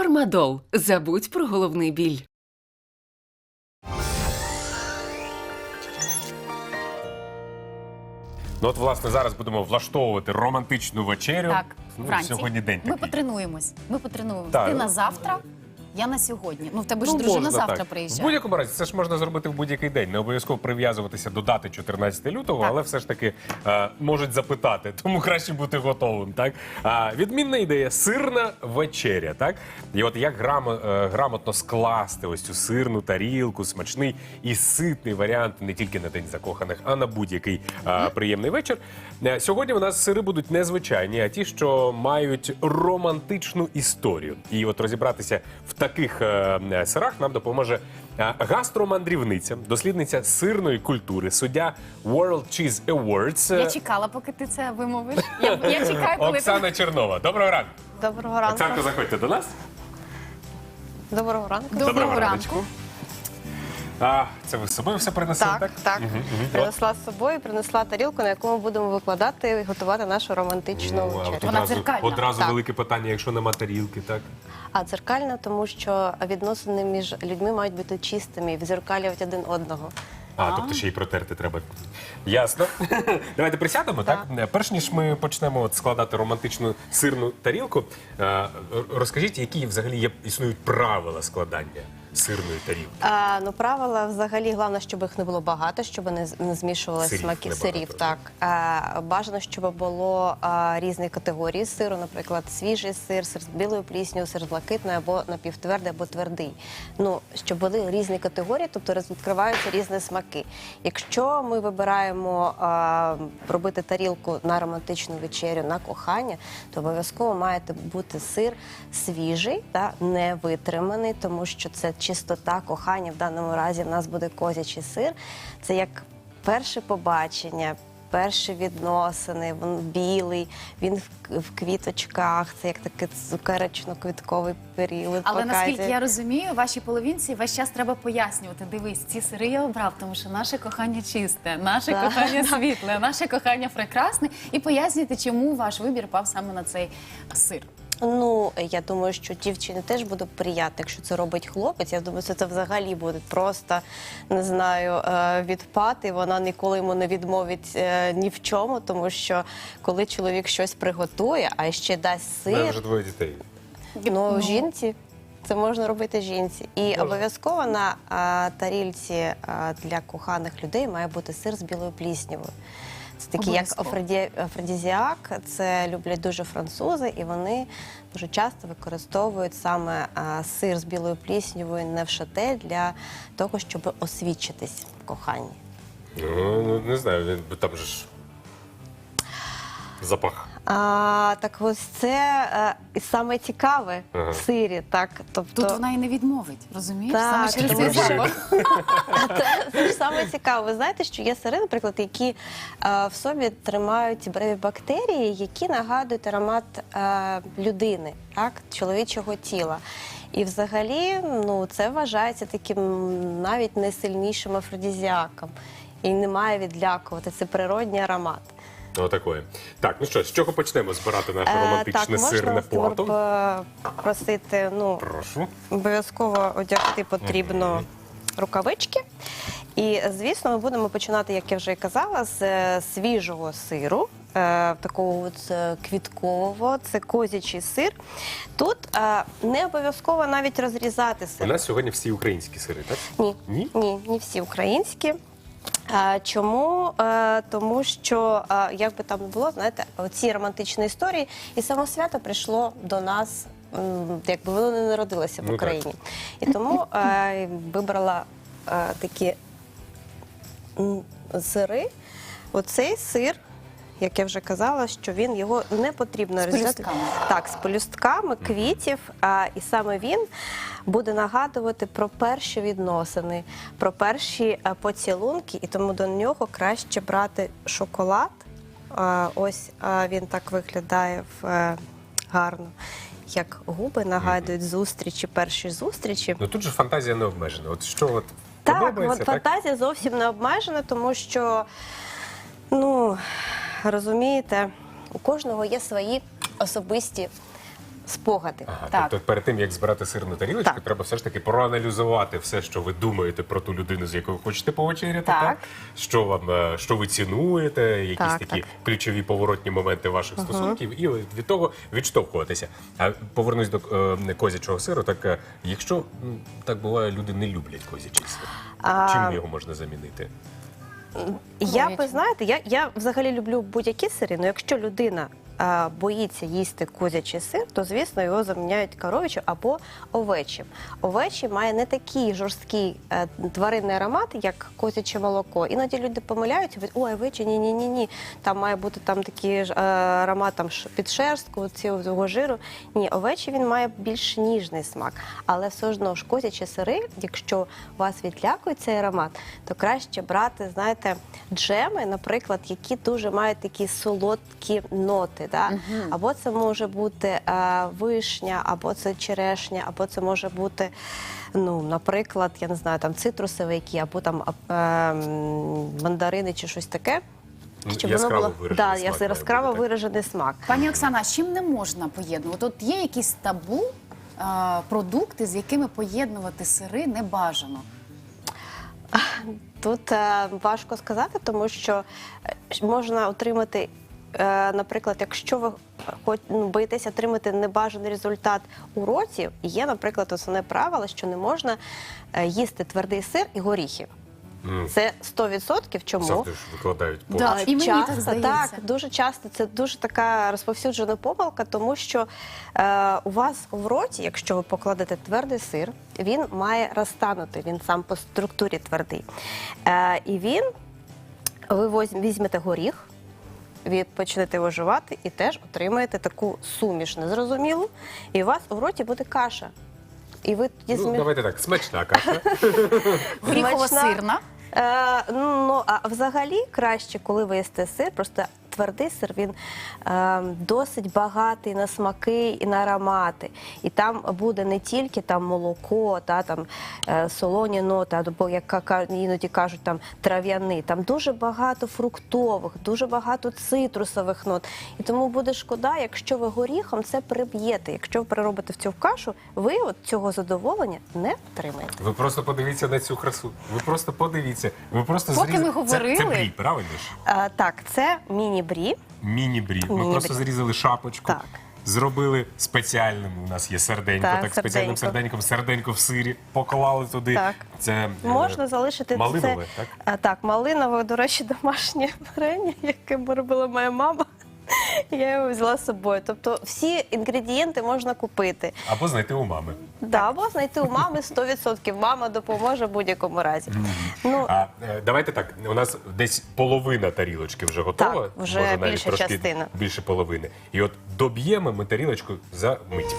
Фармадол. Забудь про головний біль. Ну от, власне, зараз будемо влаштовувати романтичну вечерю. Так, Ну, вранці. Сьогодні день Ми такий. потренуємось. Ми потренуємось. Так. Ти на завтра, я на сьогодні. Ну, в тебе ж Ну, дружина можна завтра так. В будь-якому разі це ж можна зробити в будь-який день. Не обов'язково прив'язуватися до дати 14 лютого, Так. але все ж таки е, можуть запитати, тому краще бути готовим. Так а, відмінна ідея сирна вечеря. Так і от як грамо, е, грамотно скласти ось цю сирну тарілку, смачний і ситний варіант не тільки на день закоханих, а на будь-який е, приємний вечір. Е, Сьогодні у нас сири будуть незвичайні, а ті, що мають романтичну історію. І от розібратися в таких е, е, сирах нам допоможе е, гастромандрівниця, дослідниця сирної культури, суддя World Cheese Awards. Я чекала, поки ти це вимовиш. Я, я чекаю, коли ти... Оксана Чернова. Доброго ранку. Доброго ранку. Оксанко, заходьте до нас. Доброго ранку. Доброго раночку. ранку. А, це ви з собою все принесли, так? Так, так. Принесла з собою, принесла тарілку, на яку ми будемо викладати і готувати нашу романтичну Ну, а вечерю. Вона одразу, дзеркальна. одразу Так. велике питання, якщо нема тарілки, так? А дзеркальна, тому що відносини між людьми мають бути чистими, відзеркалювати один одного. А, тобто ще й протерти треба. Ясно. Давайте присядемо, так? Перш ніж ми почнемо от складати романтичну сирну тарілку, е, розкажіть, які взагалі є існують правила складання сирної тарілки. А, ну, правила взагалі головне, щоб їх не було багато, щоб не, з- не змішували Сирів смаки небагато, сирів. так. Так а, бажано, щоб було а, різні категорії сиру, наприклад, свіжий сир, сир з білою плісню, сир з блакитною або напівтвердий, або твердий. Ну щоб були різні категорії, тобто роз- відкриваються різні смаки. Якщо ми вибираємо а, робити тарілку на романтичну вечерю, на кохання, то обов'язково має бути сир свіжий та не витриманий, тому що це чистота кохання. В даному разі в нас буде козячий сир. Це як перше побачення. Перші відносини, він білий, він в, в квіточках, це як такий цукеречно-квітковий період. Але показує. наскільки я розумію, вашій половинці весь час треба пояснювати. Дивись, ці сири я обрав, тому що наше кохання чисте, наше кохання світле, наше кохання прекрасне. І пояснюйте, чому ваш вибір пав саме на цей сир. Ну, я думаю, що дівчині теж буде приємно, якщо це робить хлопець. Я думаю, що це взагалі буде просто не знаю, е, відпад, і вона ніколи йому не відмовить е, ні в чому, тому що коли чоловік щось приготує, а ще дасть сир, вже двоє дітей. ну жінці. Це можна робити жінці, і обов'язково на а, тарільці а, для коханих людей має бути сир з білою пліснявою. Це такі як афродізіак. Це люблять дуже французи, і вони дуже часто використовують саме а, сир з білою пліснявою невшате для того, щоб освідчитись в коханні. Ну, ну, не знаю, він там же ж запах. А, так ось це е, саме цікаве Ага. в сирі. Так, тобто Тут вона і не відмовить, розумієш? Так, саме через тому цей що- запах. Це ж саме цікаво. Ви знаєте, що є сири, наприклад, які е, в собі тримають бреві бактерії, які нагадують аромат е, людини, так, чоловічого тіла. І взагалі ну, це вважається таким навіть найсильнішим афродізіаком. І не має відлякувати. Це природній аромат. Отакої. Так, ну що, з чого почнемо збирати наше Е, романтичне так, сирне можна плато? просити, ну, Прошу. Обов'язково одягти потрібно рукавички. І, звісно, ми будемо починати, як я вже і казала, з е, свіжого сиру. е, Такого от е, квіткового, це козячий сир. Тут е, не обов'язково навіть розрізати У сир. нас сьогодні всі українські сири, так? Ні, Ні? ні, ні всі українські. Чому? Тому що, як би там не було, знаєте, ці романтичні історії, і само свято прийшло до нас, якби воно не народилося в Ну. Україні. І тому вибрала такі сири. Оцей сир. Як я вже казала, що він його не потрібно З розрізати. Так, з полюстками квітів, а, і саме він буде нагадувати про перші відносини, про перші а, поцілунки, і тому до нього краще брати шоколад. А, ось а, він так виглядає в, е, гарно, як губи нагадують зустрічі, перші зустрічі. Ну тут же фантазія не обмежена. От що от Так, подобається, от так? фантазія зовсім не обмежена, тому що, ну розумієте, у кожного є свої особисті спогади. Ага, Так. Тобто перед тим, як збирати сирну тарілочку, Так. треба все ж таки проаналізувати все, що ви думаєте про ту людину, з якою хочете повечеряти, Так. Що вам, е, що ви цінуєте, якісь Так, такі так. ключові поворотні моменти ваших стосунків, і від того відштовхуватися. А повернусь до е, козячого сиру. Так, е, якщо м, так буває, люди не люблять козячий сир, А- чим його можна замінити? Я Курячим. би знаєте, я, я взагалі люблю будь-які сири, але якщо людина боїться їсти козячий сир, то звісно його заміняють коров'ячим або овечим. Овечий має не такий жорсткий е, тваринний аромат, як козяче молоко. Іноді люди помиляються, говорять, ой, овечий, ні, ні, ні, ні. Там має бути там такий ж, е, аромат там під шерстку, цього жиру. Ні, овечий він має більш ніжний смак. Але все одно ж козячі сири, якщо вас відлякує цей аромат, то краще брати, знаєте, джеми, наприклад, які дуже мають такі солодкі ноти. Да? Або це може бути е, вишня, або це черешня, або це може бути. Ну, наприклад, я не знаю, там цитрусові які, або там а, е, мандарини чи щось таке. Ну, яскраво виражений да, смак яс- яскраво виражений смак. Пані Оксана, з чим не можна поєднувати? От є якісь табу е, продукти, з якими поєднувати сири не бажано. Тут е, важко сказати, тому що можна отримати, наприклад, якщо ви хоч ну, боїтеся отримати небажаний результат у році, є, наприклад, основне правило, що не можна е, їсти твердий сир і горіхи. Це 100%. Чому? Завжди ж викладають по Да. І мені часто, так здається. Так, дуже часто це дуже така розповсюджена помилка, тому що е, у вас в роті, якщо ви покладете твердий сир, він має розтанути, він сам по структурі твердий. Е, і він, ви візьмете горіх, ви почнете виживати і теж отримаєте таку суміш незрозумілу, і у вас у роті буде каша. І ви тоді Ну, змі- давайте так, смачна каша. Горіхово-сирна. Е, ну а взагалі краще, коли ви їсте сир, просто твердий сир він е, досить багатий на смаки і на аромати. І там буде не тільки там молоко, та там е, солоні ноти, або як іноді кажуть, там трав'яний. Там дуже багато фруктових, дуже багато цитрусових нот. І тому буде шкода, якщо ви горіхом це приб'єте. Якщо ви переробите в цю кашу, ви от цього задоволення не отримаєте. Ви просто подивіться на цю красу. Ви просто подивіться. Ви просто Поки зрізали- ми Це, говорили- це брі, правильно ж? Е, так, це міні-брі. Міні-брі. Ми Міні-брі. просто зрізали шапочку. Так. Зробили спеціальним. У нас є серденько, Так, так, спеціальним серденько. серденьком, серденько в сирі, поклали туди. Так. Це е, Можна залишити малинове, це. так? А, так, малинове, до речі, домашнє варення, яке робила моя мама. Я його взяла з собою. Тобто всі інгредієнти можна купити. Або знайти у мами. Да, або знайти у мами 100%. Мама допоможе в будь-якому разі. Ну, А е, давайте так. У нас десь половина тарілочки вже готова. Так, вже більша частина. більше половини. І от доб'ємо ми тарілочку за мить.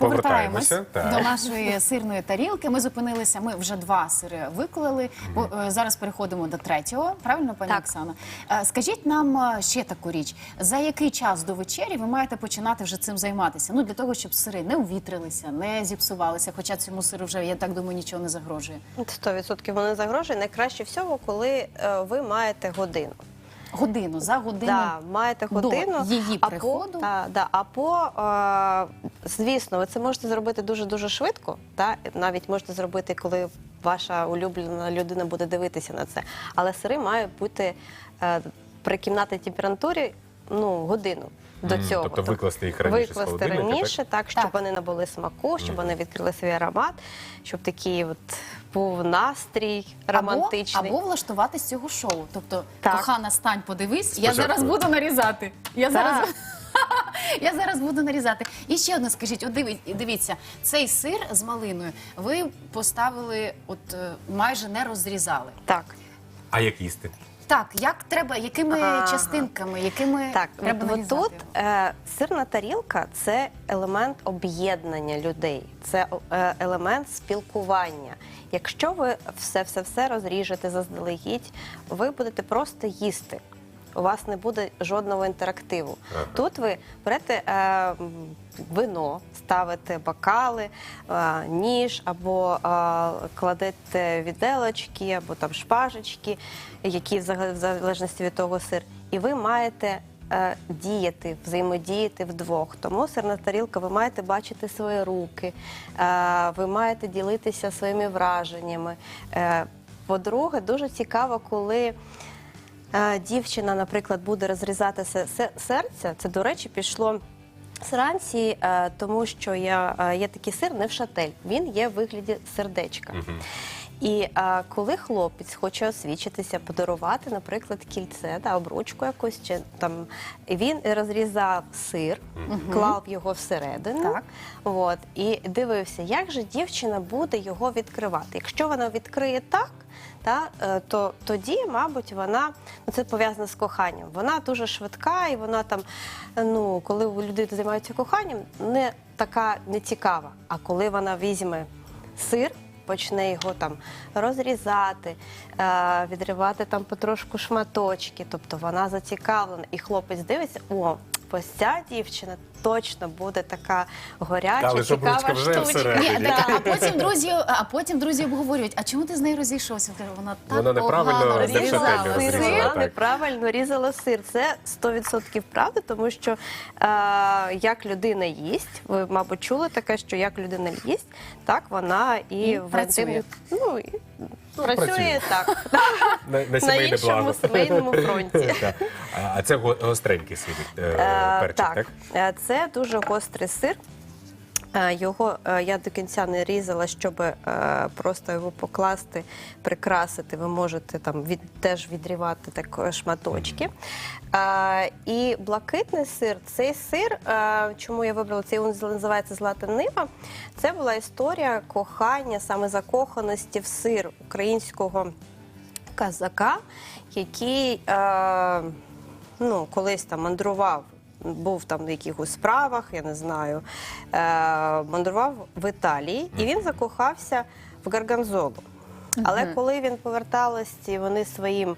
Повертаємося. до нашої сирної тарілки. Ми зупинилися. Ми вже два сири виклали. Бо, е, Зараз переходимо до третього. Правильно, пані Так. Оксана? Е, Скажіть нам е, ще таку річ: за який час до вечері ви маєте починати вже цим займатися? Ну для того, щоб сири не увітрилися, не зіпсувалися. Хоча цьому сиру вже я так думаю, нічого не загрожує. 100% воно не загрожує. Найкраще всього, коли ви маєте годину. Годину за годину. Да, маєте до годину її або, приходу. Та, да, або е, звісно, ви це можете зробити дуже дуже швидко. Та навіть можете зробити, коли ваша улюблена людина буде дивитися на це. Але сири мають бути е, при кімнатній температурі ну годину. До цього тобто викласти їх раніше з викласти холодильника, раніше, так, щоб Так. вони набули смаку, щоб вони відкрили свій аромат, щоб такий от був настрій романтичний. Або, або влаштувати з цього шоу. Тобто, Так. кохана, стань, подивись, я Спочатку. зараз буду нарізати. Я зараз. Я зараз буду нарізати. І ще одне скажіть, от диві- дивіться, цей сир з малиною ви поставили, от е, майже не розрізали. Так. А як їсти? Так, як треба, якими Ага. частинками, якими Так, треба от, нарізати? тут е, сирна тарілка це елемент об'єднання людей, це е, елемент спілкування. Якщо ви все все все розріжете заздалегідь, ви будете просто їсти. У вас не буде жодного інтерактиву. Ага. Тут ви берете е, вино, ставите бокали, е, ніж або е, кладете віделочки, або там шпажечки, які в залежності від того сир. І ви маєте е, діяти, взаємодіяти вдвох. Тому сирна тарілка, ви маєте бачити свої руки, е, ви маєте ділитися своїми враженнями. Е, По-друге, дуже цікаво, коли дівчина, наприклад, буде розрізати се- се- серце. Це, до речі, пішло. Зранці, е, тому що я, е, є такий сир не в шатель. він є в вигляді сердечка. І е, коли хлопець хоче освічитися, подарувати, наприклад, кільце та обручку якусь, чи там він розрізав сир, клав його всередину, Так. от, і дивився, як же дівчина буде його відкривати. Якщо вона відкриє так, та, е, то тоді, мабуть, вона ну це пов'язано з коханням. Вона дуже швидка, і вона там, е, ну коли у людини займаються коханням, не така не цікава. А коли вона візьме сир. Почне його там розрізати, е, відривати там потрошку шматочки. Тобто вона зацікавлена, і хлопець дивиться: о, ось ця дівчина точно буде така горяча, Але цікава вже штучка. всередині. Ні, так, а потім друзі, а потім друзі обговорюють, а чому ти з нею розійшовся? Вона так Вона неправильно погано розрізала розрізала. сир, так. неправильно різала сир. Це 100% правда, тому що е, як людина їсть, ви, мабуть, чули таке, що як людина їсть, так вона і, І в працює. інтимних- ну, і Ну, працює, працює. так На, на на іншому сімейному фронті. А це го- гостренький сир, е, Е, перчик, так? так, Е, це дуже гострий сир. Е, Його е, я до кінця не різала, щоб е, просто його покласти, прикрасити. Ви можете там від, теж відрівати так шматочки. І блакитний сир, цей сир, чому я вибрала цей він називається Злата Нива. Це була історія кохання, саме закоханості в сир українського казака, який ну, колись там мандрував, був там в якихось справах, я не знаю, е, мандрував в Італії, і він закохався в Гарганзолу. Але коли він поверталась, вони своїм.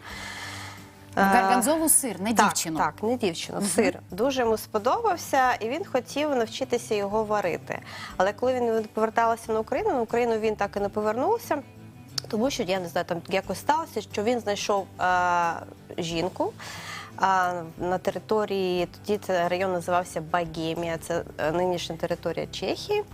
В Гарганзолу сир, не Так, дівчину. Так, не дівчину, сир. Дуже йому сподобався, і він хотів навчитися його варити. Але коли він поверталася на Україну, на Україну він так і не повернувся. Тому що я не знаю, там якось сталося, що він знайшов е, жінку е, на території, тоді це район називався Багемія, це е, нинішня територія Чехії.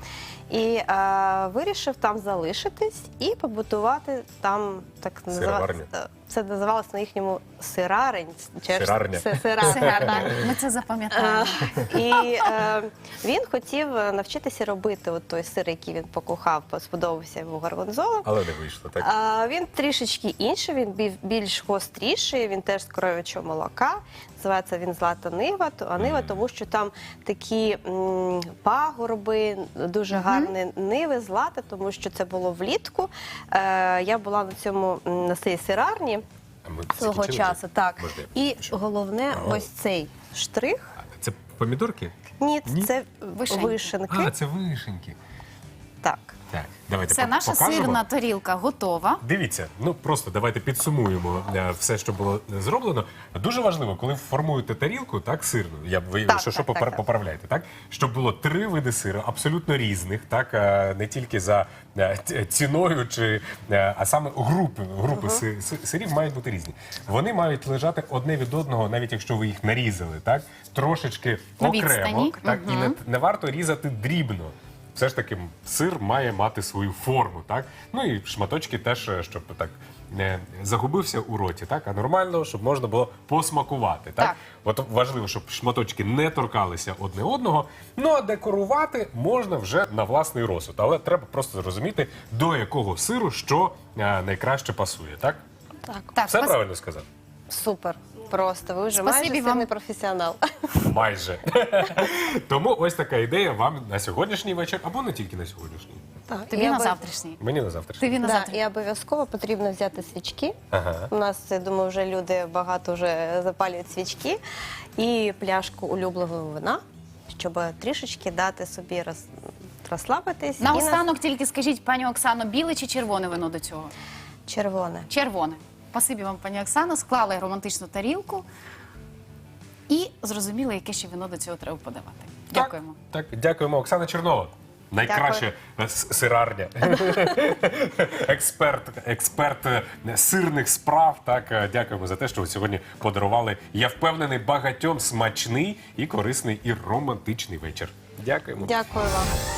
І а, вирішив там залишитись і побудувати там так Сироварню. Це називалося на їхньому сирарень. чи Сирарня. Це сирарня. Так. Ми це запам'ятаємо. Е, І е, він хотів е, навчитися робити от той сир, який він покохав, сподобався йому горгонзола. Але не вийшло, так? А, він трішечки інший, він більш гостріший, він теж з коров'ячого молока. Називається він Злата Нива, то- а нива, тому що там такі м, пагорби, дуже гарні ниви, злата, тому що це було влітку. Е, я була на цьому м, на цій сирарні ми свого закінчили часу. Так. І головне, Ага. ось цей штрих. Це помідорки? Ні, Ні? це Вишеньки. вишенки. А, це вишеньки. Так. Давайте Це по- наша покажемо. сирна тарілка готова. Дивіться, ну просто давайте підсумуємо е, все, що було зроблено. Дуже важливо, коли формуєте тарілку, так сирну. Я б ви Так, що, що так, так, так. поправляєте, так щоб було три види сиру, абсолютно різних, так е, не тільки за е, ціною, чи е, а саме групи групи си- си- сирів мають бути різні. Вони мають лежати одне від одного, навіть якщо ви їх нарізали, так трошечки На окремо, відстані. так і не, не варто різати дрібно. Все ж таки, сир має мати свою форму, так? Ну і шматочки теж, е, щоб так не загубився у роті, так? А нормально, щоб можна було посмакувати. Так? Так. От важливо, щоб шматочки не торкалися одне одного. Ну а декорувати можна вже на власний розсуд. Але треба просто зрозуміти, до якого сиру що е, найкраще пасує, так? Так. Так, Все правильно сказав? Супер. Просто ви вже Спасибі майже вам. професіонал. Майже. Тому ось така ідея вам на сьогоднішній вечір, або не тільки на сьогоднішній. Так, Тобі і на обов- завтрашній. Мені на завтрашній. Тобі на Да, завтра. і обов'язково потрібно взяти свічки. Ага. У нас, я думаю, вже люди багато вже запалюють свічки і пляшку улюбленого вина, щоб трішечки дати собі роз... розслабитись. І на Наостанок тільки скажіть, пані Оксано, біле чи червоне вино до цього? червоне. Червоне. Спасибі вам, пані Оксано. Склали романтичну тарілку і зрозуміли, яке ще вино до цього треба подавати. Дякуємо. Так, так, дякуємо, Оксана Чернова. Найкраща е, с- сирарня. експерт, експерт е, сирних справ. Так, е, дякуємо за те, що ви сьогодні подарували. Я впевнений, багатьом смачний і корисний і романтичний вечір. Дякуємо. Дякую вам.